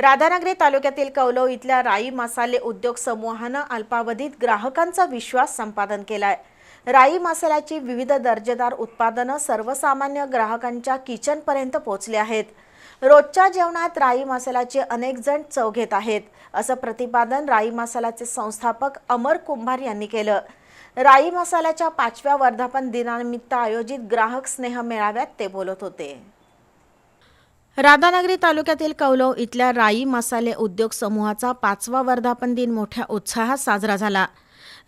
राधानगरी तालुक्यातील कौलव इथल्या राई मसाले उद्योग समूहानं अल्पावधीत ग्राहकांचा विश्वास संपादन केलाय. राई मसाल्याची विविध दर्जेदार उत्पादनं सर्वसामान्य ग्राहकांच्या किचनपर्यंत पोहोचली आहेत. रोजच्या जेवणात राई मसाल्याचे अनेक जण चव घेत आहेत असं प्रतिपादन राई मसाल्याचे संस्थापक अमर कुंभार यांनी केलं. राई मसाल्याच्या पाचव्या वर्धापन दिनानिमित्त आयोजित ग्राहक स्नेह मेळाव्यात ते बोलत होते. राधानगरी तालुक्यातील कौलव इथल्या राई मसाले उद्योग समूहाचा पाचवा वर्धापन दिन मोठ्या उत्साहात साजरा झाला.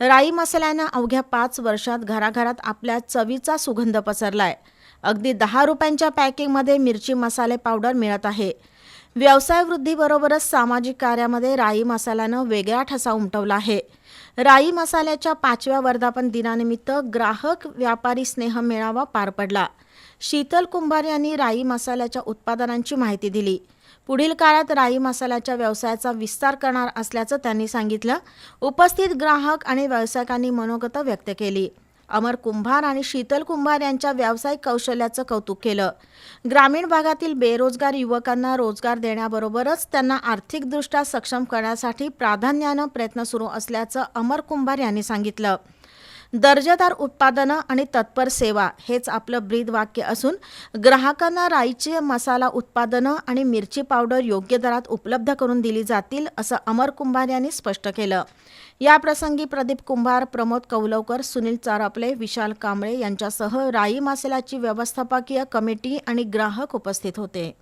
राई मसाल्यानं अवघ्या पाच वर्षात घराघरात आपल्या चवीचा सुगंध पसरलाय. अगदी दहा रुपयांच्या पॅकिंगमध्ये मिरची मसाले पावडर मिळत आहे. व्यवसाय वृद्धीबरोबरच सामाजिक कार्यामध्ये राई मसाल्यानं वेगळा ठसा उमटवला आहे. राई मसाल्याच्या पाचव्या वर्धापन दिनानिमित्त ग्राहक व्यापारी स्नेह मेळावा पार पडला. शीतल कुंभार यांनी राई मसाल्याच्या उत्पादनांची माहिती दिली. पुढील काळात राई मसाल्याच्या व्यवसायाचा विस्तार करणार असल्याचं त्यांनी सांगितलं. उपस्थित ग्राहक आणि व्यावसायिकांनी मनोगत व्यक्त केली. अमर कुंभार आणि शीतल कुंभार यांच्या व्यावसायिक कौशल्याचं कौतुक केलं. ग्रामीण भागातील बेरोजगार युवकांना रोजगार देण्याबरोबरच त्यांना आर्थिकदृष्ट्या सक्षम करण्यासाठी प्राधान्यानं प्रयत्न सुरू असल्याचं अमर कुंभार यांनी सांगितलं. दर्जेदार उत्पादनं आणि तत्पर सेवा हेच आपलं ब्रीद वाक्य असून ग्राहकांना राईचे मसाला उत्पादनं आणि मिरची पावडर योग्य दरात उपलब्ध करून दिली जातील असं अमर कुंभार यांनी स्पष्ट केलं. या प्रसंगी प्रदीप कुंभार प्रमोद कौलवकर सुनील चारापले विशाल कांबळे यांच्यासह राई मासेलाची व्यवस्थापकीय कमिटी आणि ग्राहक उपस्थित होते.